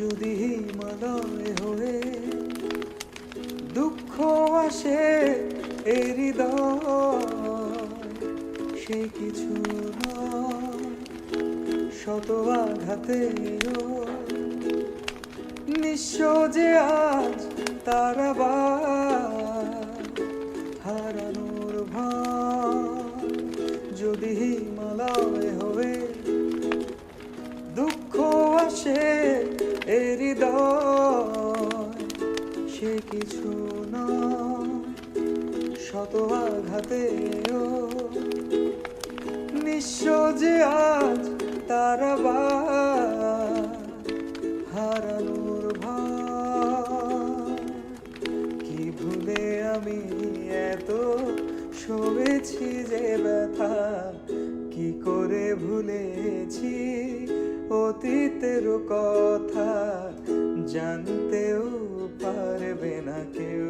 যদি হিমালয় হয়ে দুঃখ আসে সে কিছু শত আঘাতেও নিঃস্ব যে আজ তারা হারানোর ভার যদি হিমালয় হয়ে দুঃখ আসে এ হৃদয় সে কিছু নয়। শত আঘাতেও নিঃস্ব যে আজ তারা হারানোর কি ভুলে আমি এত শোবেছি যে ব্যথা, কি করে ভুলেছি? অতীতের কথা জানতেও পারবে না কেউ।